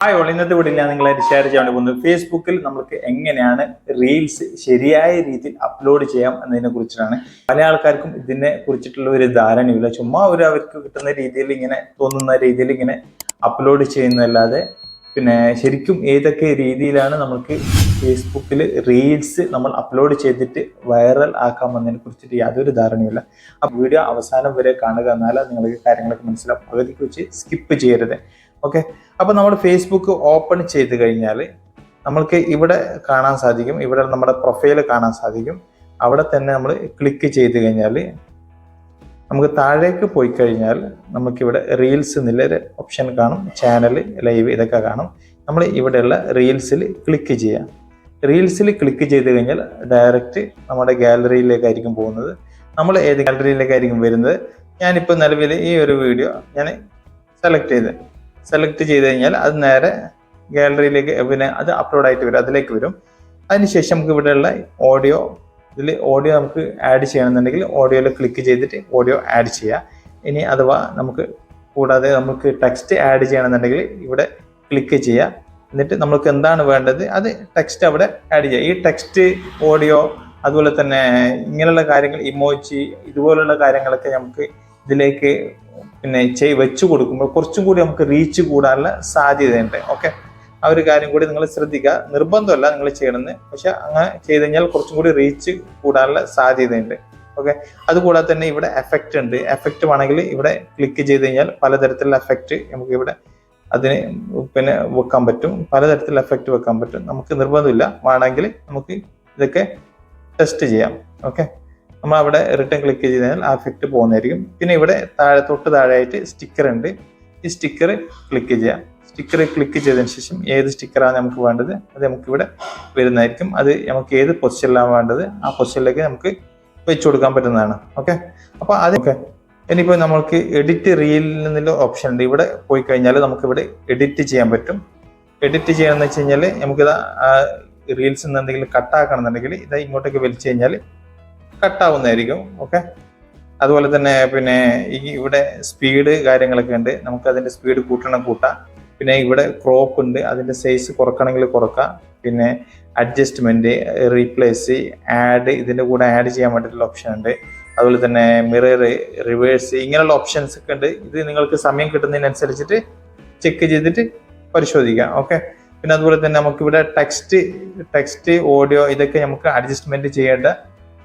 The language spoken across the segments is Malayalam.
ഹായ് ഓൾ ഇന്നത്തെ വീഡിയോ നിങ്ങളെ ഷെയർ ചെയ്യാൻ പോകുന്നത് ഫേസ്ബുക്കിൽ നമുക്ക് എങ്ങനെയാണ് റീൽസ് ശരിയായ രീതിയിൽ അപ്ലോഡ് ചെയ്യാം എന്നതിനെ കുറിച്ചിട്ടാണ്. പല ആൾക്കാർക്കും ഇതിനെ കുറിച്ചിട്ടുള്ള ഒരു ധാരണയില്ല ചുമ്മാ ഒരു അവർക്ക് കിട്ടുന്ന രീതിയിൽ ഇങ്ങനെ തോന്നുന്ന രീതിയിൽ ഇങ്ങനെ അപ്ലോഡ് ചെയ്യുന്നതല്ലാതെ പിന്നെ ശരിക്കും ഏതൊക്കെ രീതിയിലാണ് നമുക്ക് ഫേസ്ബുക്കിൽ റീൽസ് നമ്മൾ അപ്ലോഡ് ചെയ്തിട്ട് വൈറൽ ആക്കാമെന്നതിനെ കുറിച്ചിട്ട് യാതൊരു ധാരണയില്ല ആ വീഡിയോ അവസാനം വരെ കാണുക എന്നാലും നിങ്ങൾക്ക് കാര്യങ്ങളൊക്കെ മനസ്സിലാവും. പകുതിക്ക് വെച്ച് സ്കിപ്പ് ചെയ്യരുത്. ഓക്കെ അപ്പോൾ നമ്മൾ ഫേസ്ബുക്ക് ഓപ്പൺ ചെയ്ത് കഴിഞ്ഞാൽ നമ്മൾക്ക് ഇവിടെ കാണാൻ സാധിക്കും. ഇവിടെ നമ്മുടെ പ്രൊഫൈൽ കാണാൻ സാധിക്കും. അവിടെ തന്നെ നമ്മൾ ക്ലിക്ക് ചെയ്ത് കഴിഞ്ഞാൽ നമുക്ക് താഴേക്ക് പോയി കഴിഞ്ഞാൽ നമുക്കിവിടെ റീൽസ് എന്നുള്ളൊരു ഓപ്ഷൻ കാണും. ചാനൽ ലൈവ് ഇതൊക്കെ കാണും. നമ്മൾ ഇവിടെയുള്ള റീൽസിൽ ക്ലിക്ക് ചെയ്യാം. റീൽസിൽ ക്ലിക്ക് ചെയ്ത് കഴിഞ്ഞാൽ ഡയറക്റ്റ് നമ്മുടെ ഗാലറിയിലേക്കായിരിക്കും പോകുന്നത്. നമ്മൾ ഏത് ഗാലറിയിലേക്കായിരിക്കും വരുന്നത്? ഞാനിപ്പോൾ നിലവിൽ ഈ ഒരു വീഡിയോ ഞാൻ സെലക്ട് ചെയ്ത്. സെലക്ട് ചെയ്ത് കഴിഞ്ഞാൽ അത് നേരെ ഗാലറിയിലേക്ക് പിന്നെ അത് അപ്ലോഡ് ആയിട്ട് വരും അതിലേക്ക് വരും. അതിനുശേഷം നമുക്ക് ഇവിടെയുള്ള ഓഡിയോ ഇതിൽ ഓഡിയോ നമുക്ക് ആഡ് ചെയ്യണമെന്നുണ്ടെങ്കിൽ ഓഡിയോയിൽ ക്ലിക്ക് ചെയ്തിട്ട് ഓഡിയോ ആഡ് ചെയ്യുക. ഇനി അഥവാ നമുക്ക് കൂടാതെ നമുക്ക് ടെക്സ്റ്റ് ആഡ് ചെയ്യണമെന്നുണ്ടെങ്കിൽ ഇവിടെ ക്ലിക്ക് ചെയ്യുക. എന്നിട്ട് നമുക്ക് എന്താണ് വേണ്ടത്? അത് ടെക്സ്റ്റ് അവിടെ ആഡ് ചെയ്യുക. ഈ ടെക്സ്റ്റ് ഓഡിയോ അതുപോലെ തന്നെ ഇങ്ങനെയുള്ള കാര്യങ്ങൾ ഇമോജി ഇതുപോലുള്ള കാര്യങ്ങളൊക്കെ നമുക്ക് ഇതിലേക്ക് പിന്നെ ചെയ് വെച്ചു കൊടുക്കുമ്പോൾ കുറച്ചും കൂടി നമുക്ക് റീച്ച് കൂടാനുള്ള സാധ്യതയുണ്ട്. ഓക്കെ ആ ഒരു കാര്യം കൂടി നിങ്ങൾ ശ്രദ്ധിക്കുക. നിർബന്ധമല്ല നിങ്ങൾ ചെയ്യണമെന്ന്. പക്ഷെ അങ്ങനെ ചെയ്ത് കഴിഞ്ഞാൽ കുറച്ചും കൂടി റീച്ച് കൂടാനുള്ള സാധ്യതയുണ്ട്. ഓക്കെ അതുകൂടാതെ തന്നെ ഇവിടെ എഫക്റ്റ് ഉണ്ട്. എഫക്റ്റ് വേണമെങ്കിൽ ഇവിടെ ക്ലിക്ക് ചെയ്ത് കഴിഞ്ഞാൽ പലതരത്തിലുള്ള എഫക്റ്റ് നമുക്ക് ഇവിടെ അതിന് പിന്നെ വെക്കാൻ പറ്റും. പലതരത്തിലുള്ള എഫക്റ്റ് വെക്കാൻ പറ്റും. നമുക്ക് നിർബന്ധമില്ല. വേണമെങ്കിൽ നമുക്ക് ഇതൊക്കെ ടെസ്റ്റ് ചെയ്യാം. ഓക്കെ നമ്മൾ അവിടെ റിട്ടേൺ ക്ലിക്ക് ചെയ്ത് കഴിഞ്ഞാൽ ആ എഫക്റ്റ് പോകുന്നതായിരിക്കും. പിന്നെ ഇവിടെ താഴെ തൊട്ട് താഴെയായിട്ട് സ്റ്റിക്കർ ഉണ്ട്. ഈ സ്റ്റിക്കർ ക്ലിക്ക് ചെയ്യാം സ്റ്റിക്കർ ക്ലിക്ക് ചെയ്തതിന് ശേഷം ഏത് സ്റ്റിക്കറാണ് നമുക്ക് വേണ്ടത്? അത് നമുക്ക് ഇവിടെ വരുന്നതായിരിക്കും. അത് നമുക്ക് ഏത് പൊസിഷനിലാണ് വേണ്ടത്? ആ പൊസിഷനിലേക്ക് നമുക്ക് വെച്ചു കൊടുക്കാൻ പറ്റുന്നതാണ്. ഓക്കെ അപ്പോൾ അത് ഓക്കെ ഇനിയിപ്പോൾ നമ്മൾക്ക് എഡിറ്റ് റീൽ നിന്നുള്ള ഓപ്ഷൻ ഉണ്ട്. ഇവിടെ പോയി കഴിഞ്ഞാൽ നമുക്ക് ഇവിടെ എഡിറ്റ് ചെയ്യാൻ പറ്റും. എഡിറ്റ് ചെയ്യാന്ന് വെച്ച് കഴിഞ്ഞാൽ നമുക്കിത് റീൽസ് എന്തെങ്കിലും കട്ടാക്കണം എന്നുണ്ടെങ്കിൽ ഇത് ഇങ്ങോട്ടേക്ക് വലിച്ചു കഴിഞ്ഞാൽ കട്ടാവുന്നതായിരിക്കും. ഓക്കെ അതുപോലെ തന്നെ പിന്നെ ഈ ഇവിടെ സ്പീഡ് കാര്യങ്ങളൊക്കെ ഉണ്ട്. നമുക്ക് അതിന്റെ സ്പീഡ് കൂട്ടണം കൂട്ടാം. പിന്നെ ഇവിടെ ക്രോപ്പ് ഉണ്ട്. അതിന്റെ സൈസ് കുറക്കണമെങ്കിൽ കുറക്കാം. പിന്നെ അഡ്ജസ്റ്റ്മെന്റ് റീപ്ലേസ് ആഡ് ഇതിന്റെ കൂടെ ആഡ് ചെയ്യാൻ വേണ്ടിയിട്ടുള്ള ഓപ്ഷൻ ഉണ്ട്. അതുപോലെ തന്നെ മിറർ റിവേഴ്സ് ഇങ്ങനെയുള്ള ഓപ്ഷൻസ് ഒക്കെ ഉണ്ട്. ഇത് നിങ്ങൾക്ക് സമയം കിട്ടുന്നതിനനുസരിച്ചിട്ട് ചെക്ക് ചെയ്തിട്ട് പരിശോധിക്കാം. ഓക്കെ പിന്നെ അതുപോലെ തന്നെ നമുക്ക് ഇവിടെ ടെക്സ്റ്റ് ടെക്സ്റ്റ് ഓഡിയോ ഇതൊക്കെ നമുക്ക് അഡ്ജസ്റ്റ്മെന്റ് ചെയ്യേണ്ട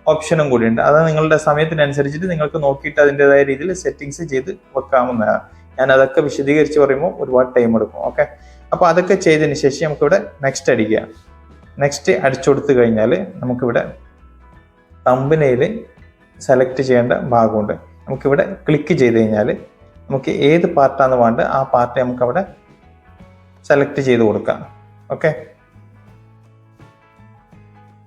ഓപ്ഷനും കൂടി ഉണ്ട് അത് നിങ്ങളുടെ സമയത്തിനനുസരിച്ചിട്ട് നിങ്ങൾക്ക് നോക്കിയിട്ട് അതിന്റെതായ രീതിയിൽ സെറ്റിങ്സ് ചെയ്ത് വെക്കാവുന്നതാണ്. ഞാൻ അതൊക്കെ വിശദീകരിച്ച് പറയുമ്പോൾ ഒരുപാട് ടൈം എടുക്കും. ഓക്കെ അപ്പോൾ അതൊക്കെ ചെയ്തതിന് ശേഷം നമുക്കിവിടെ നെക്സ്റ്റ് അടിക്കുക. നെക്സ്റ്റ് അടിച്ചു കൊടുത്തു കഴിഞ്ഞാൽ നമുക്കിവിടെ തമ്പനയിൽ സെലക്ട് ചെയ്യേണ്ട ഭാഗമുണ്ട്. നമുക്കിവിടെ ക്ലിക്ക് ചെയ്ത് കഴിഞ്ഞാൽ നമുക്ക് ഏത് പാർട്ടാണ് വേണ്ടത് ആ പാർട്ട് നമുക്കവിടെ സെലക്ട് ചെയ്ത് കൊടുക്കാം. ഓക്കെ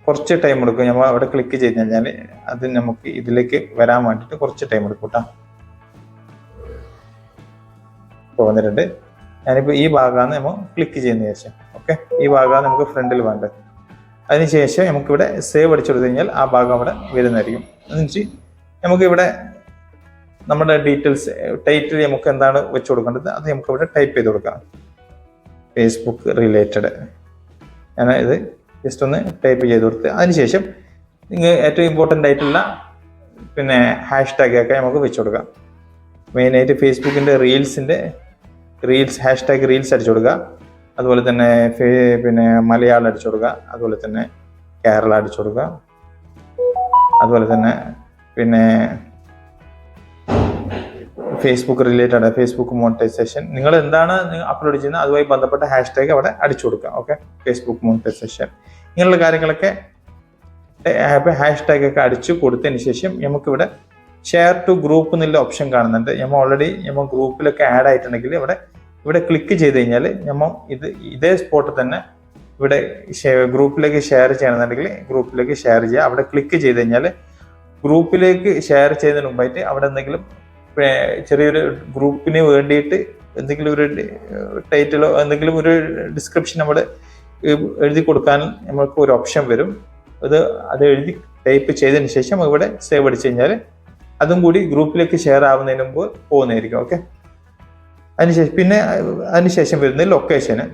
കുറച്ച് ടൈം എടുക്കും. നമ്മൾ അവിടെ ക്ലിക്ക് ചെയ്ത് കഴിഞ്ഞാൽ അത് നമുക്ക് ഇതിലേക്ക് വരാൻ വേണ്ടിയിട്ട് കുറച്ച് ടൈം എടുക്കും കേട്ടോ ഇപ്പോൾ വന്നിട്ടുണ്ട്. ഞാനിപ്പോൾ ഈ ഭാഗമാണ് നമ്മൾ ക്ലിക്ക് ചെയ്യുന്ന ശേഷം ഓക്കെ ഈ ഭാഗമാണ് നമുക്ക് ഫ്രണ്ടിൽ വേണ്ടത്. അതിനുശേഷം നമുക്കിവിടെ സേവ് അടിച്ചു കൊടുത്തു കഴിഞ്ഞാൽ ആ ഭാഗം അവിടെ വരുന്നതായിരിക്കും. എന്നുവെച്ച് നമുക്കിവിടെ നമ്മുടെ ഡീറ്റെയിൽസ് ടൈറ്റിൽ നമുക്ക് എന്താണ് വെച്ച് കൊടുക്കേണ്ടത് അത് നമുക്കിവിടെ ടൈപ്പ് ചെയ്ത് കൊടുക്കാം. ഫേസ്ബുക്ക് റിലേറ്റഡ് ഞാൻ ഇത് ജസ്റ്റ് ഒന്ന് ടൈപ്പ് ചെയ്ത് കൊടുത്ത് അതിനുശേഷം നിങ്ങൾ ഏറ്റവും ഇമ്പോർട്ടന്റ് ആയിട്ടുള്ള പിന്നെ ഹാഷ് ഒക്കെ നമുക്ക് വെച്ച് കൊടുക്കാം. മെയിനായിട്ട് ഫേസ്ബുക്കിന്റെ റീൽസിന്റെ റീൽസ് ഹാഷ് ടാഗ് റീൽസ് അടിച്ചു കൊടുക്കുക. അതുപോലെ തന്നെ പിന്നെ മലയാളം അടിച്ചു കൊടുക്കുക. അതുപോലെ തന്നെ കേരള അടിച്ചു കൊടുക്കുക. അതുപോലെ തന്നെ പിന്നെ ഫേസ്ബുക്ക് റിലേറ്റഡ് ഫേസ്ബുക്ക് മോണിറ്റൈസേഷൻ നിങ്ങൾ എന്താണ് അപ്ലോഡ് ചെയ്യുന്നത്? അതുമായി ബന്ധപ്പെട്ട ഹാഷ് ടാഗ് അവിടെ അടിച്ചു കൊടുക്കുക. ഓക്കെ ഫേസ്ബുക്ക് മോണിറ്റൈസേഷൻ ഇങ്ങനെയുള്ള കാര്യങ്ങളൊക്കെ ഹാഷ് ടാഗ് ഒക്കെ അടിച്ചു കൊടുത്തതിന് ശേഷം നമുക്കിവിടെ ഷെയർ ടു ഗ്രൂപ്പ് എന്നുള്ള ഓപ്ഷൻ കാണുന്നുണ്ട്. നമ്മൾ ഓൾറെഡി നമ്മൾ ഗ്രൂപ്പിലൊക്കെ ആഡ് ആയിട്ടുണ്ടെങ്കിൽ ഇവിടെ ഇവിടെ ക്ലിക്ക് ചെയ്ത് കഴിഞ്ഞാൽ നമ്മൾ ഇത് ഇതേ സ്പോട്ടിൽ തന്നെ ഇവിടെ ഗ്രൂപ്പിലേക്ക് ഷെയർ ചെയ്യണമെന്നുണ്ടെങ്കിൽ ഗ്രൂപ്പിലേക്ക് ഷെയർ ചെയ്യുക. അവിടെ ക്ലിക്ക് ചെയ്ത് കഴിഞ്ഞാൽ ഗ്രൂപ്പിലേക്ക് ഷെയർ ചെയ്യുന്നതിന് മുമ്പായിട്ട് അവിടെ എന്തെങ്കിലും ചെറിയൊരു ഗ്രൂപ്പിന് വേണ്ടിയിട്ട് എന്തെങ്കിലും ഒരു ടൈറ്റിലോ എന്തെങ്കിലും ഒരു ഡിസ്ക്രിപ്ഷൻ നമ്മൾ എഴുതി കൊടുക്കാൻ നമുക്ക് ഒരു ഓപ്ഷൻ വരും. അത് അത് എഴുതി ടൈപ്പ് ചെയ്തതിന് ശേഷം ഇവിടെ സേവ് അടിച്ചു കഴിഞ്ഞാൽ അതും കൂടി ഗ്രൂപ്പിലേക്ക് ഷെയർ ആവുന്നതിന് മുമ്പ് പോകുന്നതായിരിക്കും ഓക്കെ അതിനുശേഷം പിന്നെ അതിനുശേഷം വരുന്നത് ലൊക്കേഷന്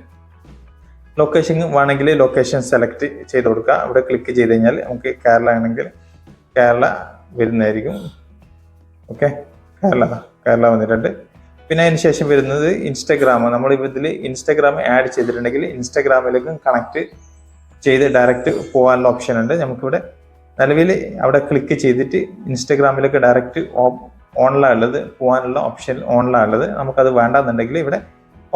ലൊക്കേഷൻ വേണമെങ്കിൽ ലൊക്കേഷൻ സെലക്ട് ചെയ്ത് കൊടുക്കുക. അവിടെ ക്ലിക്ക് ചെയ്ത് കഴിഞ്ഞാൽ നമുക്ക് കേരള ആണെങ്കിൽ കേരള വരുന്നതായിരിക്കും ഓക്കെ കേരള കേരള വന്നിട്ടുണ്ട് പിന്നെ അതിന് ശേഷം വരുന്നത് ഇൻസ്റ്റാഗ്രാം നമ്മൾ ഇതിൽ ഇൻസ്റ്റാഗ്രാം ആഡ് ചെയ്തിട്ടുണ്ടെങ്കിൽ ഇൻസ്റ്റാഗ്രാമിലേക്കും കണക്ട് ചെയ്ത് ഡയറക്റ്റ് പോകാനുള്ള ഓപ്ഷൻ ഉണ്ട്. നമുക്കിവിടെ നിലവിൽ അവിടെ ക്ലിക്ക് ചെയ്തിട്ട് ഇൻസ്റ്റാഗ്രാമിലേക്ക് ഡയറക്റ്റ് ഓൺലാണുള്ളത് പോകാനുള്ള ഓപ്ഷൻ ഓൺലാണുള്ളത് നമുക്കത് വേണ്ടെന്നുണ്ടെങ്കിൽ ഇവിടെ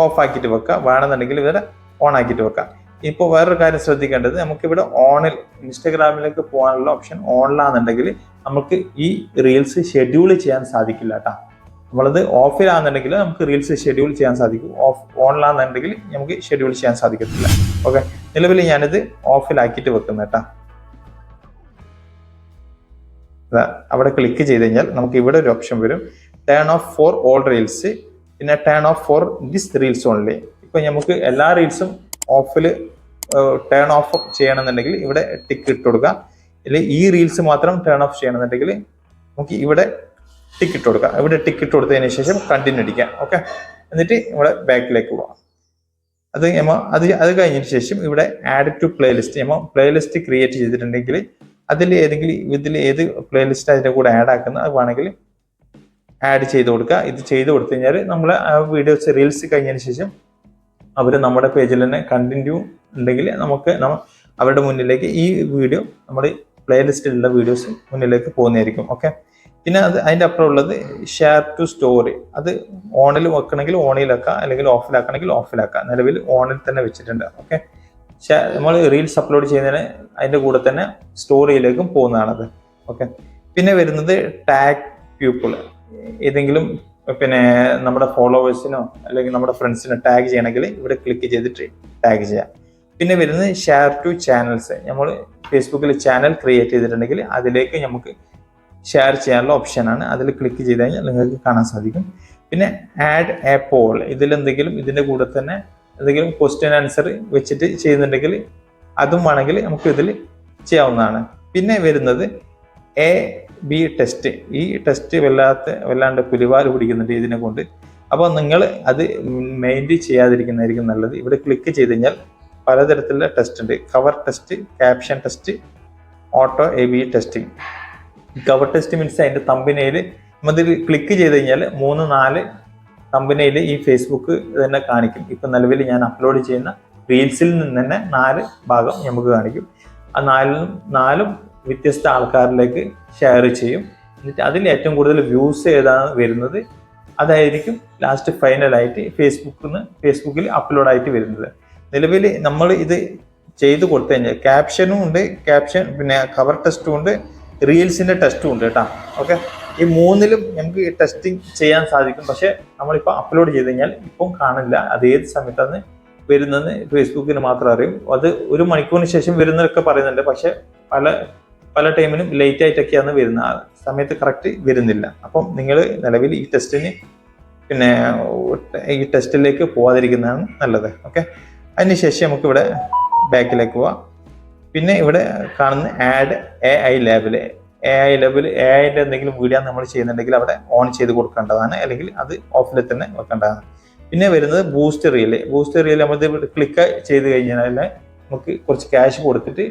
ഓഫ് ആക്കിയിട്ട് വെക്കാം. വേണമെന്നുണ്ടെങ്കിൽ ഇവിടെ ഓൺ ആക്കിയിട്ട് വെക്കാം. ഇപ്പോൾ വേറൊരു കാര്യം ശ്രദ്ധിക്കേണ്ടത് നമുക്കിവിടെ ഓണിൽ ഇൻസ്റ്റാഗ്രാമിലേക്ക് പോകാനുള്ള ഓപ്ഷൻ ഓണിലാണെന്നുണ്ടെങ്കിൽ നമുക്ക് ഈ റീൽസ് ഷെഡ്യൂൾ ചെയ്യാൻ സാധിക്കില്ല കേട്ടോ നമ്മളത് ഓഫിലാണെന്നുണ്ടെങ്കിൽ നമുക്ക് റീൽസ് ഷെഡ്യൂൾ ചെയ്യാൻ സാധിക്കും. ഓഫ് ഓണിലാണെന്നുണ്ടെങ്കിൽ നമുക്ക് ഷെഡ്യൂൾ ചെയ്യാൻ സാധിക്കത്തില്ല. ഓക്കെ നിലവിൽ ഞാനിത് ഓഫിലാക്കിയിട്ട് വെക്കുന്നു കേട്ടോ. അവിടെ ക്ലിക്ക് ചെയ്ത് കഴിഞ്ഞാൽ നമുക്ക് ഇവിടെ ഒരു ഓപ്ഷൻ വരും. Turn off for all reels പിന്നെ turn off for this reels only ഇപ്പം നമുക്ക് എല്ലാ റീൽസും ഓഫിൽ ടേൺ ഓഫ് ചെയ്യണമെന്നുണ്ടെങ്കിൽ ഇവിടെ ടിക്ക് ഇട്ട് കൊടുക്കുക. അല്ലെങ്കിൽ ഈ റീൽസ് മാത്രം ടേൺ ഓഫ് ചെയ്യണമെന്നുണ്ടെങ്കിൽ നമുക്ക് ഇവിടെ ടിക്ക് ഇട്ട് കൊടുക്കാം. ഇവിടെ ടിക്ക് ഇട്ട് കൊടുത്തതിന് ശേഷം കണ്ടിന്യൂ അടിക്കുക ഓക്കെ എന്നിട്ട് ഇവിടെ ബാക്കിലേക്ക് പോകാം അത് നമ്മൾ അത് അത് കഴിഞ്ഞതിന് ശേഷം ഇവിടെ add to playlist play playlist create ചെയ്തിട്ടുണ്ടെങ്കിൽ അതിൽ ഏതെങ്കിലും ഇതിൽ ഏത് പ്ലേലിസ്റ്റ് അതിന്റെ കൂടെ ആഡ് ആക്കുന്ന അത് വേണമെങ്കിൽ ആഡ് ചെയ്ത് കൊടുക്കുക. ഇത് ചെയ്ത് കൊടുത്തു കഴിഞ്ഞാൽ നമ്മൾ ആ വീഡിയോസ് റീൽസ് കഴിഞ്ഞതിന് ശേഷം അവർ നമ്മുടെ പേജിൽ തന്നെ കണ്ടിന്യൂ ഉണ്ടെങ്കിൽ നമുക്ക് അവരുടെ മുന്നിലേക്ക് ഈ വീഡിയോ നമ്മുടെ പ്ലേലിസ്റ്റിലുള്ള വീഡിയോസ് മുന്നിലേക്ക് പോകുന്നതായിരിക്കും. ഓക്കെ പിന്നെ അത് അതിന്റെ അപ്പുറം ഉള്ളത് ഷെയർ ടു സ്റ്റോറി അത് ഓണിൽ വെക്കണമെങ്കിൽ ഓണിലാക്കാം അല്ലെങ്കിൽ ഓഫിലാക്കണമെങ്കിൽ ഓഫിലാക്കാം നിലവിൽ ഓണിൽ തന്നെ വെച്ചിട്ടുണ്ട്. ഓക്കെ നമ്മൾ റീൽസ് അപ്ലോഡ് ചെയ്യുന്നതിന് അതിന്റെ കൂടെ തന്നെ സ്റ്റോറിയിലേക്കും പോകുന്നതാണത്. ഓക്കെ പിന്നെ വരുന്നത് ടാഗ് പീപ്പിൾ ഏതെങ്കിലും പിന്നെ നമ്മുടെ ഫോളോവേഴ്സിനോ അല്ലെങ്കിൽ നമ്മുടെ ഫ്രണ്ട്സിനോ ടാഗ് ചെയ്യണമെങ്കിൽ ഇവിടെ ക്ലിക്ക് ചെയ്തിട്ട് ടാഗ് ചെയ്യാം. പിന്നെ വരുന്നത് ഷെയർ ടു ചാനൽസ് നമ്മൾ ഫേസ്ബുക്കിൽ ചാനൽ ക്രിയേറ്റ് ചെയ്തിട്ടുണ്ടെങ്കിൽ അതിലേക്ക് നമുക്ക് ഷെയർ ചെയ്യാനുള്ള ഓപ്ഷനാണ് അതിൽ ക്ലിക്ക് ചെയ്ത് കഴിഞ്ഞാൽ നിങ്ങൾക്ക് കാണാൻ സാധിക്കും. പിന്നെ ആഡ് എ പോൾ ഇതിലെന്തെങ്കിലും ഇതിന്റെ കൂടെ തന്നെ എന്തെങ്കിലും ക്വസ്റ്റ്യൻ ആൻസർ വെച്ചിട്ട് ചെയ്യുന്നുണ്ടെങ്കിൽ അതും വേണമെങ്കിൽ നമുക്ക് ഇതിൽ ചെയ്യാവുന്നതാണ്. പിന്നെ വരുന്നത് എ ബി ടെസ്റ്റ് ഈ ടെസ്റ്റ് വല്ലാത്ത വല്ലാണ്ട് പുലിവാൽ പിടിക്കുന്നുണ്ട് ഇതിനെ കൊണ്ട്. അപ്പോൾ നിങ്ങൾ അത് മെയിന്റെ ചെയ്യാതിരിക്കുന്നതായിരിക്കും നല്ലത്. ഇവിടെ ക്ലിക്ക് ചെയ്ത് കഴിഞ്ഞാൽ പലതരത്തിലുള്ള ടെസ്റ്റ് ഉണ്ട്. Cover test caption test auto A B testing cover test means അതിന്റെ തമ്പിനയിൽ നമ്മതിൽ ക്ലിക്ക് ചെയ്ത് കഴിഞ്ഞാൽ മൂന്ന് നാല് തമ്പിനയിൽ ഈ ഫേസ്ബുക്ക് തന്നെ കാണിക്കും. ഇപ്പം നിലവിൽ ഞാൻ അപ്ലോഡ് ചെയ്യുന്ന റീൽസിൽ നിന്ന് തന്നെ നാല് ഭാഗം നമുക്ക് കാണിക്കും. ആ നാലും നാലും വ്യത്യസ്ത ആൾക്കാരിലേക്ക് ഷെയർ ചെയ്യും. എന്നിട്ട് അതിൽ ഏറ്റവും കൂടുതൽ വ്യൂസ് ഏതാണ് വരുന്നത്? അതായിരിക്കും ലാസ്റ്റ് ഫൈനലായിട്ട് ഫേസ്ബുക്കിൽ നിന്ന് ഫേസ്ബുക്കിൽ അപ്ലോഡായിട്ട് വരുന്നത്. നിലവിൽ നമ്മൾ ഇത് ചെയ്ത് കൊടുത്തു കഴിഞ്ഞാൽ ക്യാപ്ഷനും ഉണ്ട് ക്യാപ്ഷൻ പിന്നെ കവർ ടെസ്റ്റും ഉണ്ട് റീൽസിന്റെ ടെസ്റ്റും ഉണ്ട് കേട്ടോ. ഓക്കെ ഈ മൂന്നിലും നമുക്ക് ടെസ്റ്റിംഗ് ചെയ്യാൻ സാധിക്കും. പക്ഷേ നമ്മളിപ്പോൾ അപ്ലോഡ് ചെയ്ത് കഴിഞ്ഞാൽ ഇപ്പം കാണില്ല. അത് ഏത് സമയത്താണ് വരുന്നതെന്ന് ഫേസ്ബുക്കിന് മാത്രം അറിയും. അത് ഒരു മണിക്കൂറിന് ശേഷം വരുന്നതൊക്കെ പറയുന്നുണ്ട്. പക്ഷേ പല പല ടൈമിലും ലേറ്റ് ആയിട്ടൊക്കെയാണ് വരുന്നത്. ആ സമയത്ത് കറക്റ്റ് വരുന്നില്ല. അപ്പം നിങ്ങൾ നിലവിൽ ഈ ടെസ്റ്റിന് പിന്നെ ഈ ടെസ്റ്റിലേക്ക് പോവാതിരിക്കുന്നതാണ് നല്ലത്. ഓക്കെ അതിനുശേഷം നമുക്കിവിടെ ബാക്കിലേക്ക് പോവാം. പിന്നെ ഇവിടെ കാണുന്ന add A I label A I label A ഐന്റെ എന്തെങ്കിലും വീഡിയോ നമ്മൾ ചെയ്യുന്നുണ്ടെങ്കിൽ അവിടെ ഓൺ ചെയ്ത് കൊടുക്കേണ്ടതാണ്. അല്ലെങ്കിൽ അത് ഓഫിൽ തന്നെ വെക്കേണ്ടതാണ്. പിന്നെ വരുന്നത് ബൂസ്റ്റ് റീൽ ബൂസ്റ്റ് റീൽ നമ്മൾ ക്ലിക്ക് ചെയ്ത് കഴിഞ്ഞാൽ നമുക്ക് കുറച്ച് ക്യാഷ് കൊടുത്തിട്ട്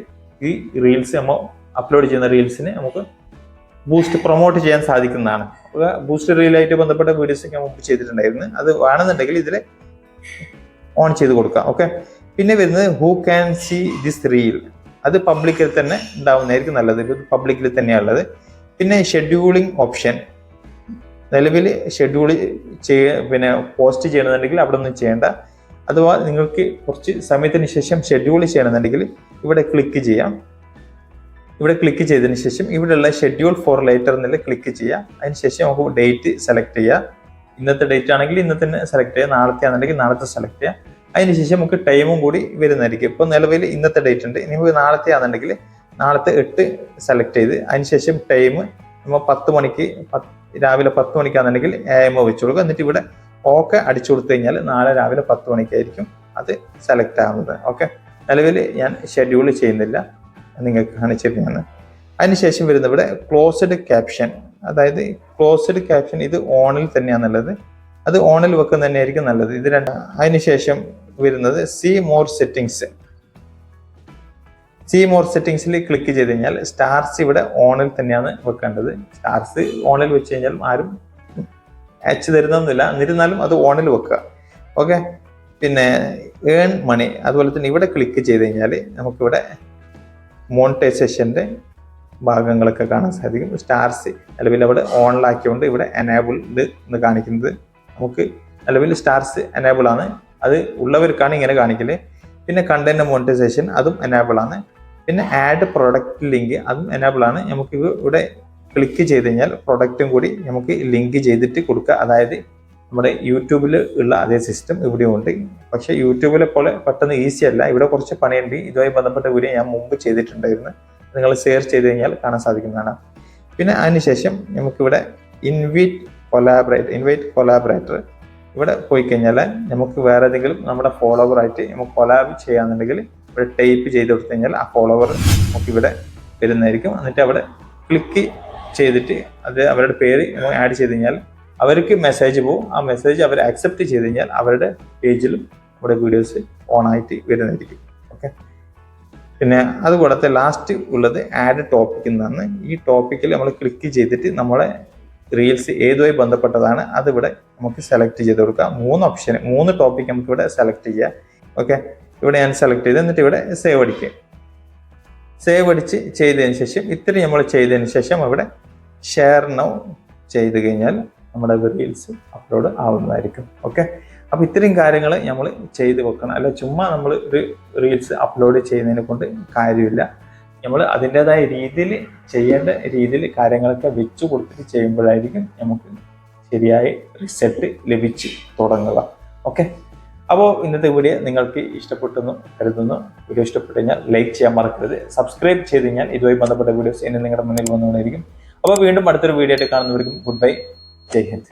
ഈ റീൽസ് നമ്മൾ അപ്ലോഡ് ചെയ്യുന്ന റീൽസിന് നമുക്ക് ബൂസ്റ്റ് പ്രൊമോട്ട് ചെയ്യാൻ സാധിക്കുന്നതാണ്. ബൂസ്റ്റ് റീലായിട്ട് ബന്ധപ്പെട്ട വീഡിയോസ് ഞാൻ മുമ്പ് ചെയ്തിട്ടുണ്ടായിരുന്നു. അത് വേണമെന്നുണ്ടെങ്കിൽ ഇതിൽ ഓൺ ചെയ്ത് കൊടുക്കാം. ഓക്കെ പിന്നെ വരുന്നത് who can see this reel അത് പബ്ലിക്കിൽ തന്നെ ഉണ്ടാവുന്നതായിരിക്കും നല്ലത്. പബ്ലിക്കിൽ തന്നെയാണുള്ളത് പിന്നെ ഷെഡ്യൂളിംഗ് ഓപ്ഷൻ നിലവിൽ ഷെഡ്യൂൾ ചെയ്യ പിന്നെ പോസ്റ്റ് ചെയ്യണമെന്നുണ്ടെങ്കിൽ അവിടെ ഒന്നും ചെയ്യേണ്ട. അഥവാ നിങ്ങൾക്ക് കുറച്ച് സമയത്തിന് ശേഷം ഷെഡ്യൂൾ ചെയ്യണമെന്നുണ്ടെങ്കിൽ ഇവിടെ ക്ലിക്ക് ചെയ്യാം. ഇവിടെ ക്ലിക്ക് ചെയ്തതിന് ശേഷം ഇവിടെയുള്ള ഷെഡ്യൂൾ ഫോർ ലേറ്റർ എന്നുള്ള ക്ലിക്ക് ചെയ്യാം. അതിന് ശേഷം നമുക്ക് ഡേറ്റ് സെലക്ട് ചെയ്യുക ഇന്നത്തെ ഡേറ്റ് ആണെങ്കിൽ ഇന്നത്തെ സെലക്ട് ചെയ്യാം. നാളത്തെ ആണെന്നുണ്ടെങ്കിൽ നാളത്തെ സെലക്ട് ചെയ്യുക അതിന് ശേഷം നമുക്ക് ടൈമും കൂടി വരുന്നതായിരിക്കും. ഇപ്പോൾ നിലവിൽ ഇന്നത്തെ ഡേറ്റ് ഉണ്ട്. ഇനി നാളത്തെ ആണെന്നുണ്ടെങ്കിൽ നാളത്തെ എട്ട് സെലക്ട് ചെയ്ത് അതിനുശേഷം ടൈം നമ്മൾ പത്ത് മണിക്ക് രാവിലെ പത്ത് മണിക്കാണെന്നുണ്ടെങ്കിൽ എ എം വെച്ച് കൊടുക്കുക. എന്നിട്ട് ഇവിടെ ഓക്കെ അടിച്ചു കൊടുത്തു കഴിഞ്ഞാൽ നാളെ രാവിലെ പത്ത് മണിക്കായിരിക്കും അത് സെലക്ട് ആവുന്നത്. ഓക്കെ നിലവിൽ ഞാൻ ഷെഡ്യൂൾ ചെയ്യുന്നില്ല. നിങ്ങൾക്ക് കാണിച്ചിരുന്നതാണ് അതിനുശേഷം വരുന്ന ഇവിടെ ക്ലോസ്ഡ് ക്യാപ്ഷൻ അതായത് ക്ലോസ്ഡ് ക്യാപ്ഷൻ ഇത് ഓണിൽ തന്നെയാണുള്ളത്. അത് ഓണിൽ വെക്കുന്ന തന്നെയായിരിക്കും നല്ലത്. ഇത് രണ്ട് അതിനുശേഷം വരുന്നത് see more settings see more സെറ്റിങ്സിൽ ക്ലിക്ക് ചെയ്ത് കഴിഞ്ഞാൽ സ്റ്റാർസ് ഇവിടെ ഓണിൽ തന്നെയാണ് വെക്കേണ്ടത്. സ്റ്റാർസ് ഓണിൽ വെച്ച് കഴിഞ്ഞാൽ ആരും അയച്ചു തരുന്നൊന്നുമില്ല. എന്നിരുന്നാലും അത് ഓണിൽ വെക്കുക. ഓക്കെ പിന്നെ ഏൺ മണി അതുപോലെ തന്നെ ഇവിടെ ക്ലിക്ക് ചെയ്ത് കഴിഞ്ഞാൽ നമുക്കിവിടെ മോണിറ്റൈസേഷന്റെ ഭാഗങ്ങളൊക്കെ കാണാൻ സാധിക്കും. സ്റ്റാർസ് അല്ലെങ്കിൽ അവിടെ ഓണിലാക്കിയോണ്ട് ഇവിടെ എനേബിൾഡ് എന്ന് കാണിക്കുന്നത് നമുക്ക് നിലവിൽ സ്റ്റാർസ് എനേബിൾ ആണ്. അത് ഉള്ളവർക്കാണ് ഇങ്ങനെ കാണിക്കൽ. പിന്നെ കണ്ടന്റ് മോണിറ്റൈസേഷൻ അതും എനേബിൾ ആണ്. പിന്നെ ആഡ് പ്രൊഡക്റ്റ് ലിങ്ക് അതും എനേബിൾ ആണ്. നമുക്ക് ഇവിടെ ക്ലിക്ക് ചെയ്ത് കഴിഞ്ഞാൽ പ്രൊഡക്റ്റും കൂടി നമുക്ക് ലിങ്ക് ചെയ്തിട്ട് കൊടുക്കുക. അതായത് നമ്മുടെ യൂട്യൂബിൽ ഉള്ള അതേ സിസ്റ്റം ഇവിടെയും ഉണ്ട്. പക്ഷേ യൂട്യൂബിലെ പോലെ പെട്ടെന്ന് ഈസി അല്ല. ഇവിടെ കുറച്ച് പണിയുണ്ട്. ഇതുമായി ബന്ധപ്പെട്ട വീഡിയോ ഞാൻ മുമ്പ് ചെയ്തിട്ടുണ്ടായിരുന്നു. നിങ്ങൾ ഷെയർ ചെയ്ത് കഴിഞ്ഞാൽ കാണാൻ സാധിക്കുന്നതാണ്. പിന്നെ അതിനുശേഷം നമുക്കിവിടെ ഇൻവൈറ്റ് കൊലാബറേറ്റർ ഇൻവൈറ്റ് കൊലാബറേറ്റർ ഇവിടെ പോയി കഴിഞ്ഞാൽ നമുക്ക് വേറെ ഏതെങ്കിലും നമ്മുടെ ഫോളോവർ ആയിട്ട് നമുക്ക് കൊലാബ് ചെയ്യാന്നുണ്ടെങ്കിൽ ഇവിടെ ടൈപ്പ് ചെയ്ത് കൊടുത്തു കഴിഞ്ഞാൽ ആ ഫോളോവർ നമുക്ക് ഇവിടെ വരുന്നതായിരിക്കും. എന്നിട്ട് അവിടെ ക്ലിക്ക് ചെയ്തിട്ട് അത് അവരുടെ പേര് ആഡ് ചെയ്ത് കഴിഞ്ഞാൽ അവർക്ക് മെസ്സേജ് പോകും ആ മെസ്സേജ് അവർ അക്സെപ്റ്റ് ചെയ്ത് കഴിഞ്ഞാൽ അവരുടെ പേജിലും നമ്മുടെ വീഡിയോസ് ഓൺ ആയിട്ട് വരുന്നതായിരിക്കും. ഓക്കെ പിന്നെ അതുകൂടാതെ ലാസ്റ്റ് ഉള്ളത് ആഡ് ടോപ്പിക് എന്നാണ് ഈ ടോപ്പിക്കിൽ നമ്മൾ ക്ലിക്ക് ചെയ്തിട്ട് നമ്മളെ റീൽസ് ഏതുമായി ബന്ധപ്പെട്ടതാണ് അതിവിടെ നമുക്ക് സെലക്ട് ചെയ്ത് കൊടുക്കാം. മൂന്ന് ഓപ്ഷൻ മൂന്ന് ടോപ്പിക് നമുക്ക് ഇവിടെ സെലക്ട് ചെയ്യാം. ഓക്കെ ഇവിടെ ഞാൻ സെലക്ട് ചെയ്ത് എന്നിട്ട് ഇവിടെ സേവ് അടിക്കുക സേവ് അടിച്ച് ചെയ്തതിന് ശേഷം ഇത്രയും നമ്മൾ ചെയ്തതിന് ശേഷം ഇവിടെ ഷെയർ നൗ ചെയ്ത് കഴിഞ്ഞാൽ നമ്മുടെ റീൽസ് അപ്ലോഡ് ആവുന്നതായിരിക്കും. ഓക്കെ അപ്പോൾ ഇത്രയും കാര്യങ്ങൾ നമ്മൾ ചെയ്ത് വെക്കണം. അല്ല ചുമ്മാ നമ്മൾ ഒരു റീൽസ് അപ്ലോഡ് ചെയ്യുന്നതിനെ കൊണ്ട് കാര്യമില്ല. നമ്മൾ അതിന്റെതായ രീതിയിൽ ചെയ്യേണ്ട രീതിയിൽ കാര്യങ്ങളൊക്കെ വെച്ചു കൊടുത്തിട്ട് ചെയ്യുമ്പോഴായിരിക്കും നമുക്ക് ശരിയായ റിസൾട്ട് ലഭിച്ച് തുടങ്ങുക. ഓക്കെ? അപ്പോൾ ഇന്നത്തെ വീഡിയോ നിങ്ങൾക്ക് ഇഷ്ടപ്പെട്ടെന്ന് കരുതുന്നു. വീഡിയോ ഇഷ്ടപ്പെട്ടു കഴിഞ്ഞാൽ ലൈക്ക് ചെയ്യാൻ മറക്കരുത്. സബ്സ്ക്രൈബ് ചെയ്ത് കഴിഞ്ഞാൽ ഇതുമായി ബന്ധപ്പെട്ട വീഡിയോസ് ഇനി നിങ്ങളുടെ മുന്നിൽ വന്നുകൊണ്ടിരിക്കും അപ്പോൾ വീണ്ടും അടുത്തൊരു വീഡിയോ ആയിട്ട് കാണുന്നവർക്കും ഗുഡ് ബൈ. ജയ് ഹിന്ദ്.